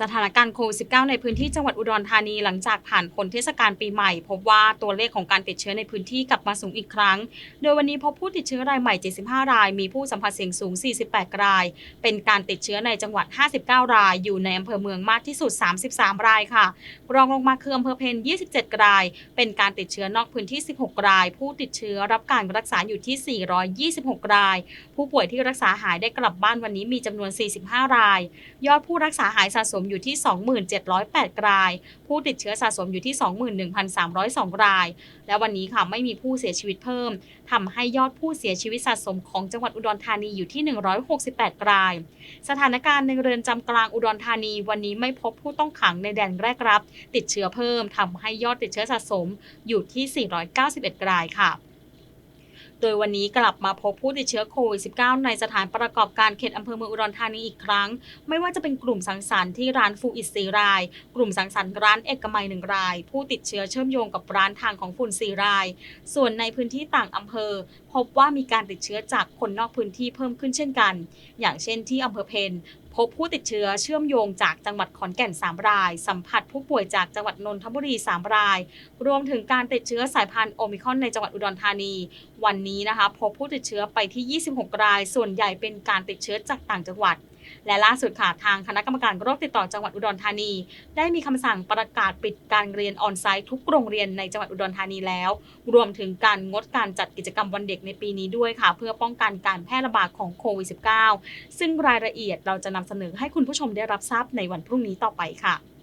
สถานการณ์โควิด -19 ในพื้นที่จังหวัดอุดรธานีหลังจากผ่านพ้นเทศกาลปีใหม่ พบว่าตัวเลขของการติดเชื้อในพื้นที่กลับมาสูงอีกครั้ง โดยวันนี้พบผู้ติดเชื้อรายใหม่ 75 ราย มีผู้สัมผัสเสี่ยงสูง 48 ราย เป็นการติดเชื้อในจังหวัด 59 ราย อยู่ในอำเภอเมืองมากที่สุด 33 รายค่ะ รองลงมาคืออำเภอเพน27 ราย เป็นการติดเชื้อนอกพื้นที่ 16 ราย ผู้ติดเชื้อรับการรักษาอยู่ที่ 426 ราย ผู้ป่วยที่รักษาหายได้กลับบ้านวันนี้มีจำนวน 45 ราย ยอดผู้รักษาหายสะสมอยู่ที่ 2708 ราย ผู้ติดเชื้อสะสมอยู่ที่ 21,302 ราย และวันนี้ค่ะไม่มีผู้เสียชีวิตเพิ่มทำให้ยอดผู้เสียชีวิตสะสมของจังหวัดอุดรธานีอยู่ที่ 168 ราย สถานการณ์ในเรือนจำกลางอุดรธานี วันนี้ไม่พบผู้ต้องขังในแดนแรกรับ ติดเชื้อเพิ่มทำให้ยอดติดเชื้อสะสมอยู่ที่ 491 รายค่ะ โดยวันนี้กลับมาพบผู้ติดเชื้อโควิด -19 ในสถานประกอบการเขตอำเภอเมืองอุดรธานีอีกครั้ง ไม่ว่าจะเป็นกลุ่มสังสรรค์ที่ร้านฟูอิตสีราย กลุ่มสังสรรค์ร้านเอกมัยหนึ่งราย ผู้ติดเชื้อเชื่อมโยงกับร้านทางของฝุ่นสีราย ส่วนในพื้นที่ต่างอำเภอ พบว่ามีการติดเชื้อจากคนนอกพื้นที่เพิ่มขึ้นเช่นกัน อย่างเช่นที่อำเภอเพน พบผู้ติดเชื้อเชื่อมโยงจากจังหวัดขอนแก่น 3 ราย สัมผัสผู้ป่วยจากจังหวัดนนทบุรี 3 ราย รวมถึงการติดเชื้อสายพันธุ์โอมิคอนในจังหวัดอุดรธานี วันนี้นะคะพบผู้ติดเชื้อไปที่ 26 ราย ส่วนใหญ่เป็นการติดเชื้อจากต่างจังหวัด และล่าสุดค่ะทางคณะกรรมการโรคติดต่อจังหวัดอุดรธานี ได้มีคำสั่งประกาศปิดการเรียนออนไซต์ทุกโรงเรียนในจังหวัดอุดรธานีแล้ว รวมถึงการงดการจัดกิจกรรมวันเด็กในปีนี้ด้วยค่ะ เพื่อป้องกันการแพร่ระบาดของโควิด -19 ซึ่งรายละเอียดเราจะนำเสนอให้คุณผู้ชมได้รับทราบในวันพรุ่งนี้ต่อไปค่ะ